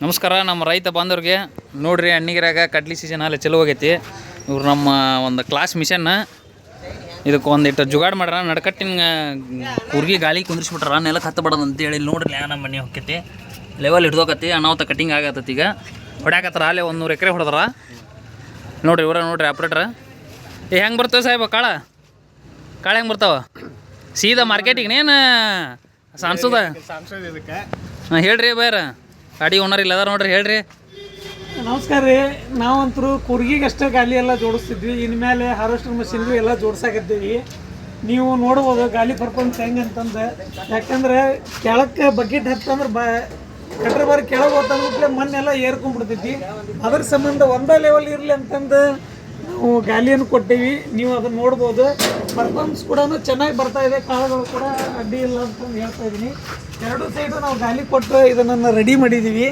ನಮಸ್ಕಾರ ನಮ್ಮ ರೈತ ಬಾಂಧವ್ರಿಗೆ. ನೋಡ್ರಿ ಹಣ್ಣಿಗಿರಾಗ ಕಡ್ಲಿ ಸೀಸನ್ ಅಲ್ಲಿ ಚಲೋ ಹೋಗೈತಿ ಇವ್ರು ನಮ್ಮ ಒಂದು ಕ್ಲಾಸ್ ಮಿಷನ್ ಇದಕ್ಕೆ ಒಂದಿಟ್ಟು ಜುಗಾಡ್ ಮಾಡ್ರ ನಡ್ಕಟ್ಟಿನ ಕುರ್ಗಿ ಗಾಳಿ ಕುಂದ್ರಿಸ್ಬಿಟ್ರ. ನೆಲಕ್ಕೆ ಹತ್ತಬಾರ್ದು ಅಂತೇಳಿ ಹೇಳಿ ನೋಡ್ರಿ ನಮ್ಮ ಮನೆ ಹೊಕ್ಕೈತಿ. ಲೆವೆಲ್ ಹಿಡ್ದೋಕತಿ ಅನಾಹುತ ಕಟ್ಟಿಂಗ್ ಆಗತ್ತೈತಿ ಈಗ. ಹೊಡ್ಯಾಕತ್ತಾರ ಅಲ್ಲೇ ಒಂದು ನೂರು ಎಕರೆ ಹೊಡೆದ್ರ. ನೋಡ್ರಿ ಇವ್ರ ನೋಡ್ರಿ ಆಪ್ರೇಟ್ರ ಏ ಹೆಂಗೆ ಬರ್ತವೆ ಸಾಹೇಬ ಕಾಳ? ಕಾಳ ಹೆಂಗೆ ಬರ್ತಾವ? ಸೀದಾ ಮಾರ್ಕೆಟಿಗೆ ಸಾನ್ಸುದ ಹಾಂ ಹೇಳ್ರಿ ಬೇರ. ಗಾಡಿ ಓನರ್ ಇಲ್ಲ ಅದಾರ ನೋಡ್ರಿ, ಹೇಳ್ರಿ. ನಮಸ್ಕಾರ ರೀ. ನಾವಂತರೂ ಕೂರ್ಗಿಗೆ ಅಷ್ಟೇ ಗಾಲಿ ಎಲ್ಲ ಜೋಡಿಸ್ತಿದ್ವಿ. ಇನ್ಮೇಲೆ ಹಾರ್ವೆಸ್ಟರ್ ಮಷಿನ್ಗೂ ಎಲ್ಲ ಜೋಡಿಸಾಕಿದ್ದೀವಿ. ನೀವು ನೋಡ್ಬೋದು ಗಾಲಿ ಪರ್ಫಾರ್ಮೆನ್ಸ್ ಹೆಂಗೆ ಅಂತಂದು ಯಾಕಂದ್ರೆ ಕೆಳಕ್ಕೆ ಬಕೆಟ್ ಹತ್ತಂದ್ರೆ ಬ ಕಟ್ರ ಬಾರಿ ಕೆಳಗೆ ಹೋತಂದ್ಬಿಟ್ಲೆ ಮಣ್ಣೆಲ್ಲ ಏರ್ಕೊಂಡ್ಬಿಡ್ತೈತಿ ಅದ್ರ ಸಂಬಂಧ ಒಂದೇ ಲೆವೆಲ್ ಇರಲಿ ಅಂತಂದು ಗಾಲಿಯನ್ನು ಕೊಟ್ಟೀವಿ. ನೀವು ಅದನ್ನು ನೋಡ್ಬೋದು. ಪರ್ಫಾರ್ಮೆನ್ಸ್ ಕೂಡ ಚೆನ್ನಾಗಿ ಬರ್ತಾ ಇದೆ. ಕಾಳುಗಳು ಕೂಡ ಅಡ್ಡಿ ಇಲ್ಲ ಅಂತಂದು ಹೇಳ್ತಾ ಇದ್ದೀನಿ ಎರಡು ಸೈಡು ನಾವು ಗಾಲಿ ಕೊಟ್ಟು ಇದನ್ನು ರೆಡಿ ಮಾಡಿದ್ದೀವಿ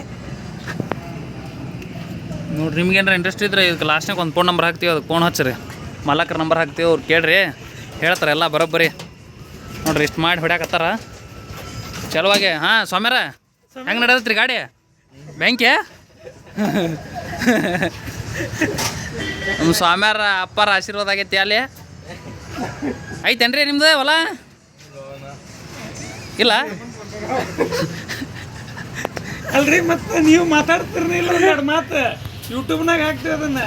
ನೋಡ್ರಿ ನಿಮ್ಗೆ ಏನಾರ ಇಂಟ್ರೆಸ್ಟ್ ಇದ್ರೆ ಇದಕ್ಕೆ ಲಾಸ್ಟ್ನಾಗ ಒಂದು ಫೋನ್ ನಂಬರ್ ಹಾಕ್ತೀವಿ. ಅದಕ್ಕೆ ಫೋನ್ ಹಚ್ಚಿರಿ. ಮಾಲಕ್ರ ನಂಬರ್ ಹಾಕ್ತೀವಿ. ಅವ್ರು ಕೇಳ್ರಿ. ಹೇಳ್ತಾರೆ ಎಲ್ಲ ಬರೋಬ್ಬರಿ. ನೋಡ್ರಿ, ಇಷ್ಟು ಮಾಡಿ ಹೊಡ್ಯಾಕತ್ತಾರ. ಚಲೋವಾಗಿ, ಹಾಂ ಸ್ವಾಮ್ಯಾರ ಹೆಂಗೆ ನಡೆದತ್ರಿ ಗಾಡಿ? ಬ್ಯಾಂಕ್ಯಾ ನಮ್ಮ ಸ್ವಾಮ್ಯಾರ ಅಪ್ಪಾರ ಆಶೀರ್ವಾದ ಆಗೈತಿ ಅಲ್ಲಿ. ಐತೇನ್ರಿ ನಿಮ್ದು ಹೊಲ? ಇಲ್ಲ? ಅಲ್ರಿ ಮತ್ತೆ ನೀವು ಮಾತಾಡ್ತಿರ್ನಿಲ್ಲ ಎರಡು ಮಾತು. ಯೂಟ್ಯೂಬ್ನಾಗ ಹಾಕ್ತೀವಿ ಅದನ್ನ.